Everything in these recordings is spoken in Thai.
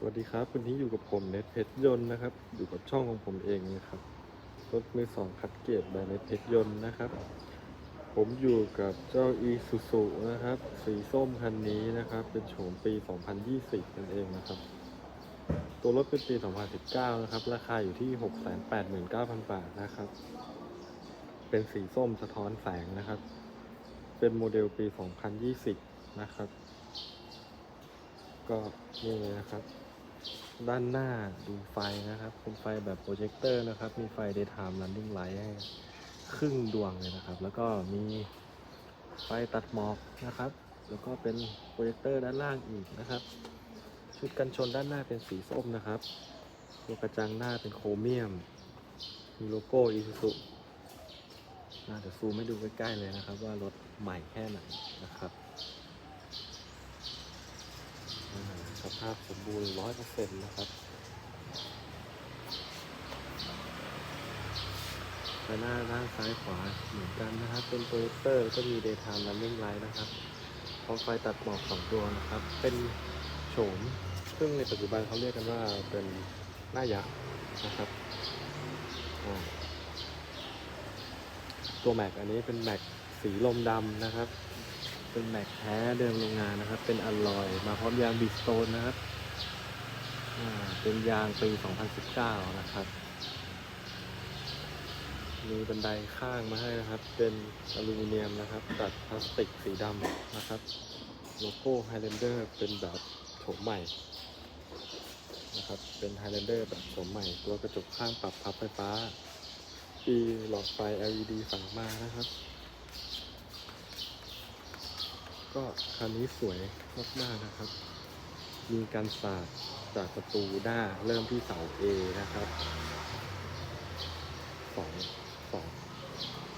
สวัสดีครับวันนี้อยู่กับผมเน็ตเพชรยนต์นะครับ อยู่กับช่องของผมเองนะครับรถมือสองคัดเกียรติบายเน็ตเพชรยนต์นะครับ ผมอยู่กับเจ้า e s u s u นะครับ สีส้มคันนี้นะครับ เป็นโฉมปี 2020นั่นเองนะครับ ตัวรถเป็นปี 2019 นะครับ ราคาอยู่ที่ 689,000 บาทนะครับ เป็นสีส้มสะท้อนแสงนะครับ เป็นโมเดลปี 2020 นะครับก็นี่เลยนะครับ ด้านหน้าดูไฟนะครับ เป็นไฟแบบโปรเจคเตอร์นะครับ มีไฟ daytime running light ให้ครึ่งดวงเลยนะครับ แล้วก็มีไฟตัดหมอกนะครับ แล้วก็เป็นโปรเจคเตอร์ด้านล่างอีกนะครับ ชุดกันชนด้านหน้าเป็นสีส้มนะครับตัวกระจังหน้าเป็นโครเมียม มีโลโก้ Isuzu น่าจะซูมให้ดูใกล้ๆเลยนะครับ ว่ารถใหม่แค่ไหนนะครับ อ่าส ภาพสมบูรณ์ร้อยเปอร์เซ็นต์นะครับไปหน้าด้านซ้ายขวาเหมือนกันนะครับ เป็นโปรเจคเตอร์ก็มี daytime running light นะครับพร้อมไฟตัดหมอกสองดวนะครับ เป็นโฉมซึ่งในปัจจุบันเขาเรียกกันว่าเป็นหน้ายักษ์นะครับตัวแม็กอันนี้เป็นแม็กสีลมดำนะครับ เป็นแม็กแท้เดิมโรงงานนะครับ เป็นอลลอยมาพร้อมยางบิสโตนนะครับเป็นยางปี 2019 นะครับ มีบันไดข้างมาให้นะครับ เป็นอลูมิเนียมนะครับ ตัดพลาสติกสีดำนะครับ โลโก้ไฮ g ลนเดอร์เป็นแบบโฉมใหม่นะครับ เป็นไฮ g ลนเดอร์แบบโฉมใหม่ ตัวกระจกข้างปรับพับไฟฟ้า ปีหลอดไฟ LED ฝั่งมานะครับ ก็คันนี้สวยมากๆนะครับ มีการสาดจากประตูหน้าเริ่มที่เสา A นะครับสองสอง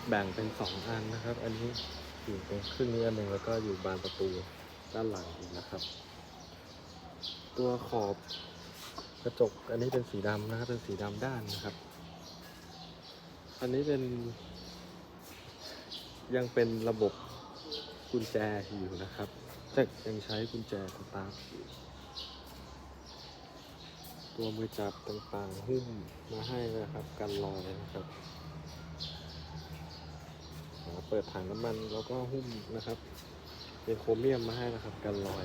แบ่งเป็นสองอันนะครับ อันนี้อยู่ตรงครึ่งนี้อันหนึ่งแล้วก็อยู่บานประตูด้านหลังอีกนะครับ ตัวขอบกระจกอันนี้เป็นสีดำนะครับ เป็นสีดำด้านนะครับ อันนี้เป็น ยังเป็นระบบ กุญแจอยู่นะครับ แต่ยังใช้กุญแจสตาร์ทอยู่ตัวมือจับต่างๆหุ้มมาให้นะครับกันรอยนะครับเปิดถังน้ำมันแล้วก็หุ้มนะครับ เป็นโครเมียมมาให้นะครับกันรอย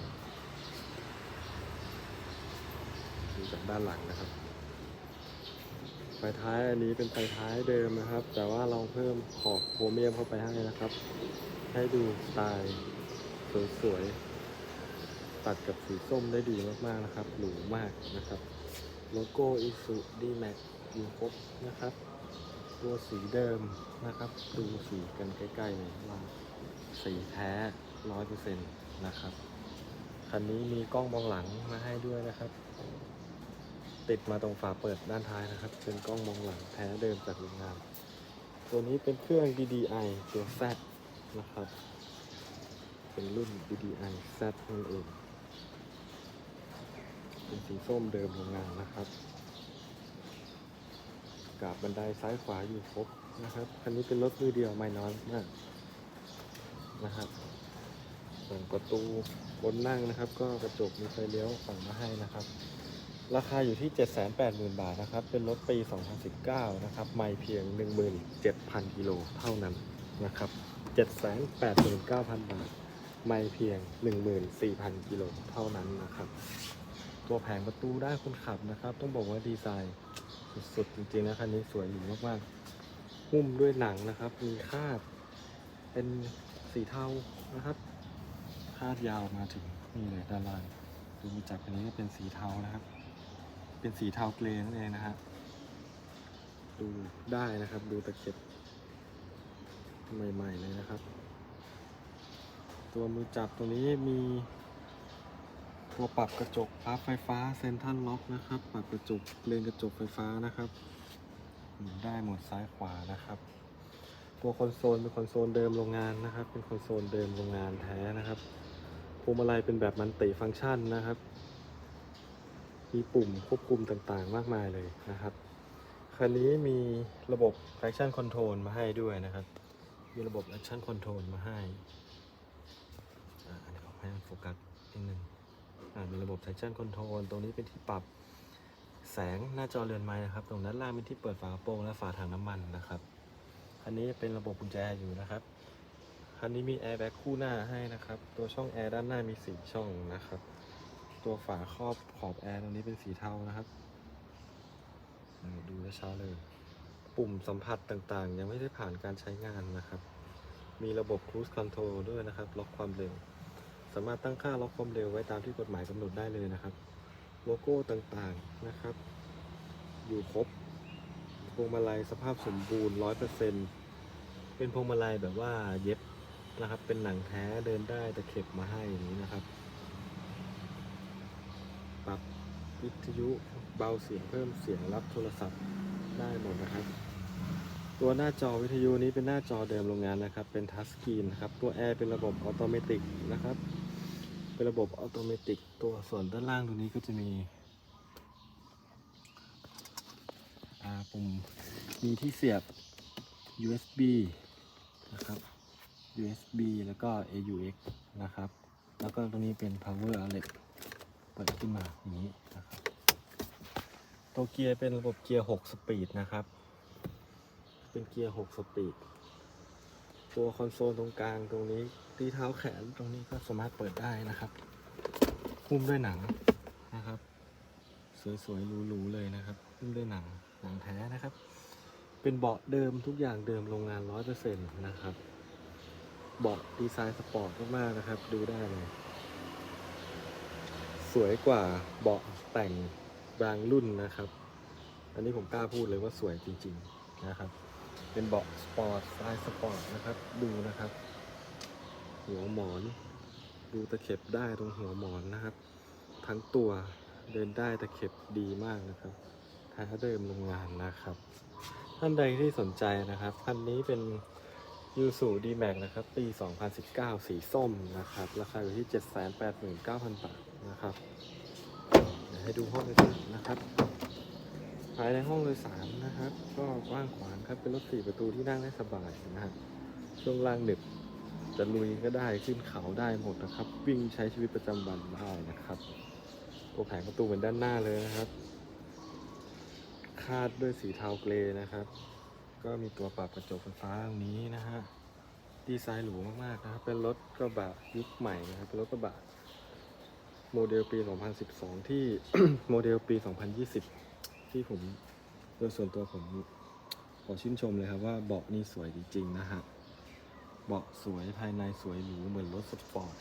ดูจากด้านหลังนะครับ ไฟท้ายอันนี้เป็นไฟท้ายเดิมนะครับ แต่ว่าเราเพิ่มขอบโครเมียมเข้าไปให้นะครับ ให้ดูสไตล์สวยๆตัดกับสีส้มได้ดีมากๆนะครับ หรูมากนะครับ โลโก้อิสุดีแม็กอยู่ครบนะครับ ตัวสีเดิมนะครับ ดูสีกันใกล้ๆเลยว่าสีแท้ร้อยเปอร์เซ็นต์นะครับ คันนี้มีกล้องมองหลังมาให้ด้วยนะครับ ติดมาตรงฝาเปิดด้านท้ายนะครับ เป็นกล้องมองหลังแท้เดิมจากโรงงาน ตัวนี้เป็นเครื่อง DDI ตัว Z นะครับ เป็นรุ่น DDI Z นั่นเอง เป็นสีส้มเดิมโรงงานนะครับกาบบันไดซ้ายขวาอยู่ครบนะครับ คันนี้เป็นรถมือเดียวไม่น้อยมากนะครับ ส่วนประตูบนนั่งนะครับ ก็กระจกมีไฟเลี้ยวฝั่งมาให้นะครับ ราคาอยู่ที่ 780,000 บาทนะครับ เป็นรถปี 2019 นะครับ ไม่เพียง 17,000 กิโลเท่านั้นนะครับ 789,000 บาท ไม่เพียง 14,000 กิโลเท่านั้นนะครับ ตัวแผงประตูได้คนขับนะครับ ต้องบอกว่าดีไซน์สุดๆ จริงๆนะคันนี้สวยอยู่มากๆ หุ้มด้วยหนังนะครับ มีคาด เป็นสีเทานะครับ คาดยาวมาถึงนี่เลยด้านล่างดูมาจากอันนี้ก็เป็นสีเทานะครับ เป็นสีเทาเกรย์นั่นเองนะฮะดูได้นะครับ ดูตะเข็บใหม่ๆเลยนะครับ ตัวมือจับตัวนี้มี ตัวปรับกระจกพับไฟฟ้าเซนทัลล็อกนะครับ ปรับกระจกเลนกระจกไฟฟ้านะครับหมุนได้หมดซ้ายขวานะครับ ตัวคอนโซลเป็นคอนโซลเดิมโรงงานนะครับ เป็นคอนโซลเดิมโรงงานแท้นะครับพวงมาลัยเป็นแบบมันติฟังก์ชันนะครับ มีปุ่มควบคุมต่างๆ มากมายเลยนะครับ คันนี้มีระบบ traction control มาให้ด้วยนะครับ มีระบบ action control มาให้อ่าเดี๋ยวให้มันโฟกัสนิดนึงอ่ามีระบบ traction control ตรงนี้เป็นที่ปรับแสงหน้าจอเรือนไม้นะครับ ตรงด้านล่างเป็นที่เปิดฝากระโปรงและฝาถังน้ำมันนะครับ อันนี้เป็นระบบกุญแจอยู่นะครับ คันนี้มีแอร์แบ็กคู่หน้าให้นะครับ ตัวช่องแอร์ด้านหน้ามี 4 ช่องนะครับ ตัวฝาครอบขอบแอร์ตรงนี้เป็นสีเทานะครับดูช้าเลย ปุ่มสัมผัสต่างๆ ยังไม่ได้ผ่านการใช้งานนะครับ มีระบบ cruise control ด้วยนะครับ ล็อกความเร็ว สามารถตั้งค่าล็อกความเร็วไว้ตามที่กฎหมายกำหนดได้เลยนะครับ โลโก้ต่างๆนะครับ อยู่ครบ พวงมาลัยสภาพสมบูรณ์ 100%เป็นพวงมาลัยแบบว่าเย็บนะครับ เป็นหนังแท้เดินได้แตะเข็บมาให้อย่างนี้นะครับ ปรับ วิทยุเบาเสียงเพิ่มเสียงรับโทรศัพท์ได้หมดนะครับ ตัวหน้าจอวิทยุนี้เป็นหน้าจอเดิมโรงงานนะครับ เป็นทัชสกรีนนะครับ ตัวแอร์เป็นระบบออโตเมติกนะครับ เป็นระบบออโตเมติกตัวส่วนด้านล่างตรงนี้ก็จะมีปุ่มมีที่เสียบ USB นะครับ USB แล้วก็ AUX นะครับ แล้วก็ตรงนี้เป็น power outlet เปิดขึ้นมาอย่างนี้นะครับ ตัวเกียร์เป็นระบบเกียร์ 6 สปีดนะครับ เป็นเกียร์ 6 สปีด ตัวคอนโซลตรงกลางตรงนี้ ที่เท้าแขนตรงนี้ก็สามารถเปิดได้นะครับ หุ้มด้วยหนังนะครับ สวยๆหรูๆเลยนะครับหุ้มด้วยหนังหนังแท้นะครับ เป็นเบาะเดิมทุกอย่างเดิมโรงงาน 100%นะครับเบาะดีไซน์สปอร์ตมากๆนะครับ ดูได้เลย สวยกว่าเบาะแต่งบางรุ่นนะครับ อันนี้ผมกล้าพูดเลยว่าสวยจริงๆนะครับ เป็นเบาะสปอร์ตสไตล์สปอร์ตนะครับ ดูนะครับ หัวหมอน ดูตะเข็บได้ตรงหัวหมอนนะครับ ทั้งตัวเดินได้ตะเข็บดีมากนะครับท้เดิมโรงงานนะครับ ท่านใดที่สนใจนะครับคันนี้เป็นยูสูดีแม็กนะครับ ปี 2019 สีส้มนะครับ ราคาอยู่ที่ 789,000 บาท นะครับเดี๋ยวให้ดูห้องโดยสารนะครับ ภายในห้องโดยสารนะครับ ก็กว้างขวางครับเป็นรถสี่ประตูที่นั่งได้สบายนะฮะช่วงล่างหนึบจะลุยก็ได้ขึ้นเขาได้หมดนะครับ วิ่งใช้ชีวิตประจำวันได้นะครับตัวแผงประตูเหมือนด้านหน้าเลยนะครับ คาดด้วยสีเทาเกรย์นะครับ ก็มีตัวปรับกระจกไฟฟ้าตรงนี้นะฮะดีไซน์หรูมากๆนะครับ เป็นรถกระบะยุคใหม่นะครับเป็นรถกระบะ โมเดลปี 2012 ที่ โมเดลปี 2020 ที่ผมโดยส่วนตัวผมขอชื่นชมเลยครับว่าเบาะนี่สวยจริงๆนะฮะเบาะสวยภายในสวยหรูเหมือนรถสปอร์ต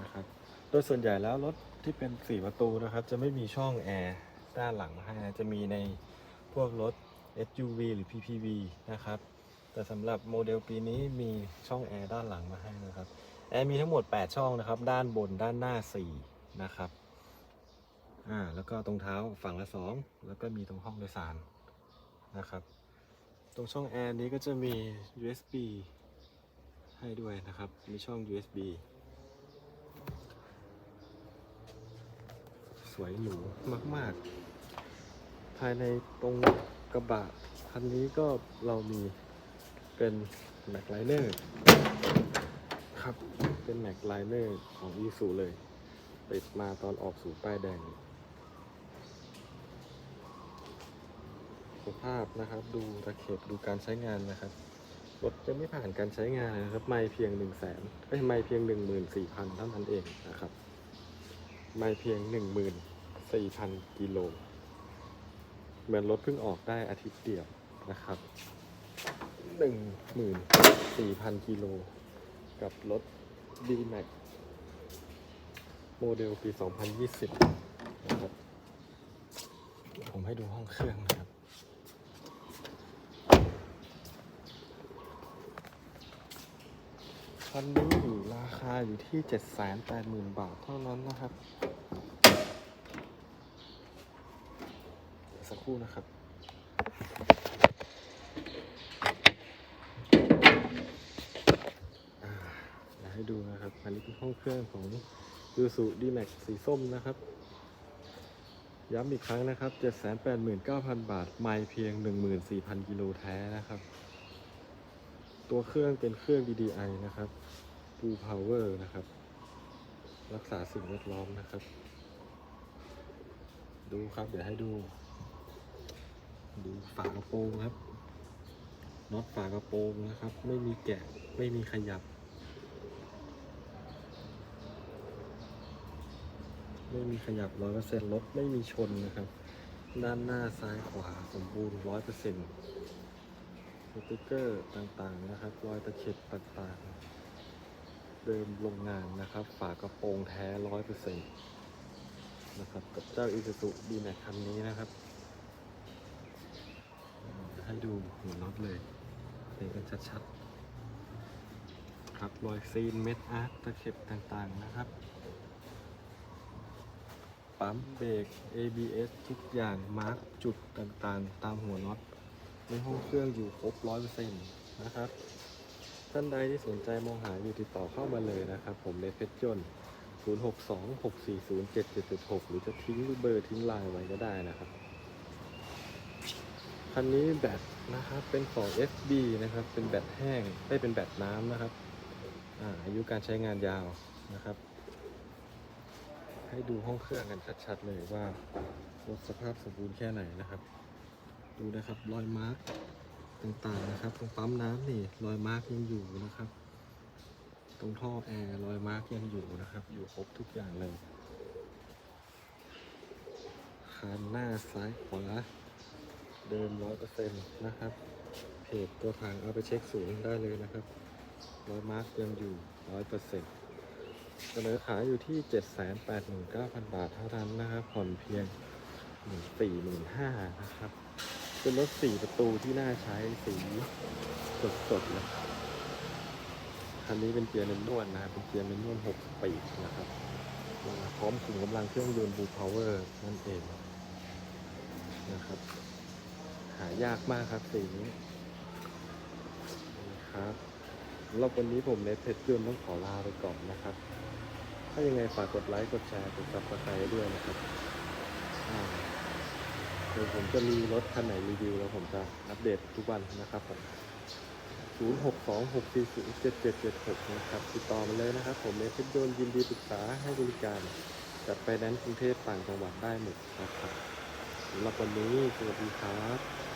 นะครับโดยส่วนใหญ่แล้วรถที่เป็น4ประตูนะครับ จะไม่มีช่องแอร์ด้านหลังให้นะจะมีในพวกรถ SUV หรือ PPV นะครับ แต่สำหรับโมเดลปีนี้มีช่องแอร์ด้านหลังมาให้นะครับ แอร์มีทั้งหมด 8 ช่องนะครับ ด้านบนด้านหน้า 4 นะครับอ่าแล้วก็ตรงเท้าฝั่งละ 2 แล้วก็มีตรงห้องโดยสารนะครับ ตรงช่องแอร์นี้ก็จะมี USB ให้ด้วยนะครับ มีช่อง USB สวยหรูมากๆ ภายในตรงกระบะคันนี้ก็เรามีเป็นแม็กไลเนอร์ ครับ เป็นแม็กไลเนอร์ของอีซูเลย ติดมาตอนออกสู่ป้ายแดง สภาพนะครับ ดูตะเข็บดูการใช้งานนะครับ รถจะไม่ผ่านการใช้งานนะครับ ไม่เพียงหนึ่งแสนไม่เพียงหนึ่งหมื่นสี่พันเท่านั้นเองนะครับ ไม่เพียงหนึ่งหมื่นสี่พันกิโล เหมือนรถเพิ่งออกได้อาทิตย์เดียวนะครับหนึ่งหมื่นสี่พันกิโล กับรถ D-Max โมเดลปี 2020 นะครับ ผมให้ดูห้องเครื่องนะครับ คันนี้อยู่ราคาอยู่ที่ 780,000 บาทเท่านั้นนะครับ สักครู่นะครับ อ่าเดี๋ยว ให้ดูนะครับ อันนี้เป็นห้องเครื่องของยูสุดีแม็กสีส้มนะครับ ย้ำอีกครั้งนะครับ 789,000 บาท ไม่เพียง 14,000 กิโลแท้นะครับ ตัวเครื่องเป็นเครื่อง DDI นะครับ Full Power นะครับ รักษาสิ่งแวดล้อมนะครับ ดูครับ เดี๋ยวให้ดู ดูฝากระโปรงครับน็อตฝากระโปรงนะครับ ไม่มีแกะไม่มีขยับ ไม่มีขยับร้อยเปอร์เซ็นต์รถไม่มีชนนะครับ ด้านหน้าซ้ายขวาสมบูรณ์ร้อยเปอร์เซ็นต์สติ๊กเกอร์ต่างๆนะครับ รอยตะเข็บต่างๆ เดิมโรงงานนะครับ ฝากระโปรงแท้ร้อยเปอร์เซ็นต์นะครับ กับเจ้า Isuzu D-Max คันนี้นะครับให้ดูหัวน็อตเลยเห็นกันชัดๆ ครับรอยซีนเม็ดอาร์ตตะเข็บต่างๆนะครับ ปั๊มเบรก ABS ทุกอย่างมาร์กจุดต่างๆ ตามหัวน็อตในห้องเครื่องอยู่ครบร้อยเปอร์เซ็นต์นะครับ ท่านใดที่สนใจมองหาอยู่ติดต่อเข้ามาเลยนะครับ ผมเลเพชรยนต์062 640 7776 หรือจะทิ้งเบอร์ทิ้งไลน์ไว้ก็ได้นะครับคันนี้แบตนะครับเป็นของ FB นะครับ เป็นแบตแห้งไม่เป็นแบตน้ำนะครับอาอายุการใช้งานยาวนะครับ ให้ดูห้องเครื่องกันชัดๆเลยว่ารถสภาพสมบูรณ์แค่ไหนนะครับ ดูนะครับรอยมาร์กต่างๆนะครับ ตรงปั๊มน้ำนี่รอยมาร์กยังอยู่นะครับ ตรงท่อแอร์รอยมาร์กยังอยู่นะครับ อยู่ครบทุกอย่างเลยคานหน้าซ้ายขวาเดิมร้อยเปอร์เซ็นต์นะครับ เพจตัวถังเอาไปเช็คศูนย์ได้เลยนะครับรอยมาร์กยังอยู่ร้อยเปอร์เซ็นต์ เสนอขายอยู่ที่ 789,000 บาทเท่านั้นนะครับ ผ่อนเพียง 14,500นะครับ เป็นรถ 4 ประตูที่น่าใช้สีสดๆเลยคันนี้เป็นเกียร์เมนนวลนะครับ เป็นเกียร์เมนนวล6สปีดนะครับมาพร้อมขุมกำลังเครื่องยนต์บูพาวเวอร์นั่นเองนะครับ หายากมากครับสีนี้นะครับสำหรับวันนี้ผมในเพชรยนต้องขอลาไปก่อนนะครับ ถ้ายังไงฝากกดไลค์ กดแชร์ กดซับสไครต์ด้วยนะครับเดี๋ยวผมจะมีรถคันไหนรีวิวแล้วผมจะอัปเดตทุกวันนะครับผม0626407776 นะครับ ติดต่อมาเลยนะครับ ผมในเพชรยนยินดีปรึกษาให้บริการจัดไฟแนนซ์กรุงเทพต่างจังหวัดได้หมดนะครับสำหรับวันนี้สวัสดีครับ